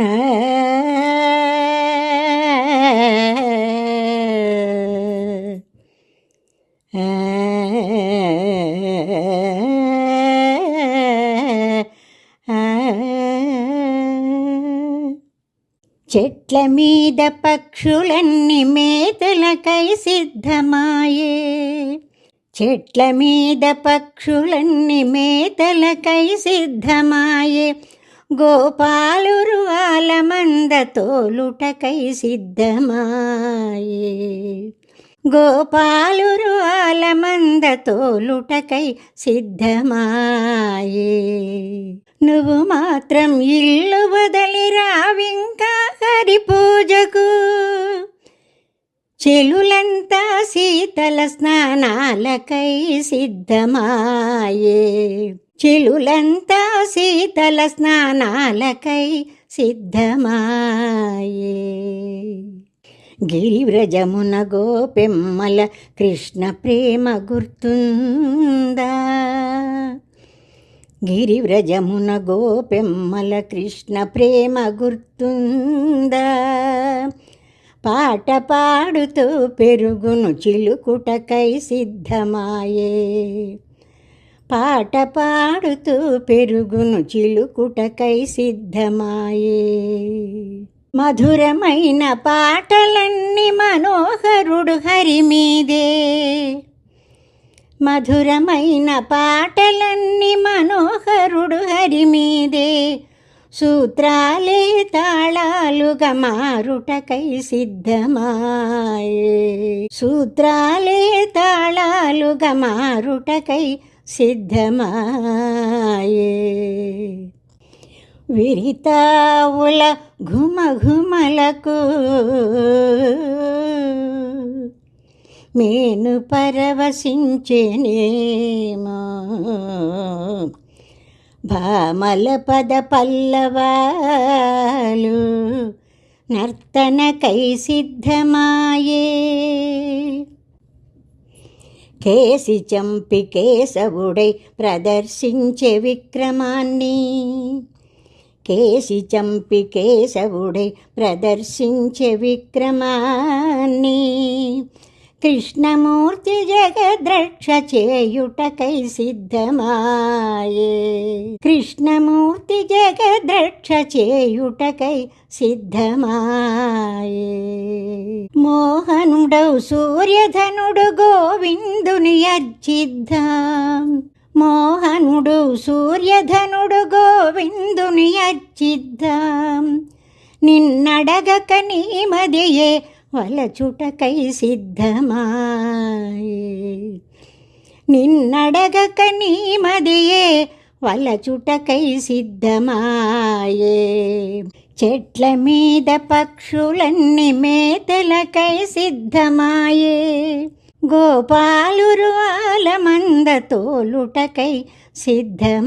చెట్ల మీద పక్షులన్నీ మేతలకై సిద్ధమాయే. చెట్ల మీద పక్షులన్నీ మేతలకై సిద్ధమాయే. గోపాలురు ఆలమంద తోలుటకై సిద్ధమాయే. గోపాలురు ఆలమంద తోలుటకై సిద్ధమాయే. నువ్వు మాత్రం ఇల్లు వదలి రావింకా హరి పూజకు. చెలులంతా శీతల స్నానాలకై సిద్ధమాయే. చిలులంతా శీతల స్నానాలకై సిద్ధమాయే. గిరివ్రజమున గోపెమ్మల కృష్ణ ప్రేమ గుర్తుందా? గిరివ్రజమున గోపెమ్మల కృష్ణ ప్రేమ గుర్తుందా? పాట పాడుతూ పెరుగును చిలుకుటకై సిద్ధమాయే. పాట పాడుతూ పెరుగును చిలుకుటకై సిద్ధమాయే. మధురమైన పాటలన్నీ మనోహరుడు హరి మీదే. మధురమైన పాటలన్నీ మనోహరుడు హరి మీదే. సూత్రాలే తాళాలుగా మారుటకై సిద్ధమాయే. సూత్రాలే తాళాలుగా మారుటకై సిద్ధమాయే. విరితావుల ఘుమ ఘుమలకు మేను పరవశించేనేమో. భామల పద పల్లవాలు నర్తనకై సిద్ధమాయే. కేసి చంపి కేశవుడై ప్రదర్శించే విక్రమాన్ని. కేసి చంపి కేశవుడై ప్రదర్శించే విక్రమాన్ని. కృష్ణమూర్తి జగద్రక్ష చేయుటకై సిద్ధమాయే. కృష్ణమూర్తి జగద్రక్ష చేయుటకై సిద్ధమాయే. మోహనుడౌ సూర్యధనుడు గోవిందుని అర్చిద్దాం. మోహనుడు సూర్యధనుడు గోవిందుని అర్చిద్దాం. నిన్నడగక నీ మదియే వలచుటకై సిద్ధమాయే. నిన్నడగక నీ మదియే వలచుటకై సిద్ధమాయే. చెట్ల మీద పక్షులన్నీ మేతలకై సిద్ధమాయే. గోపాలురు ఆలమంద తోలుటకై సిద్ధమాయే.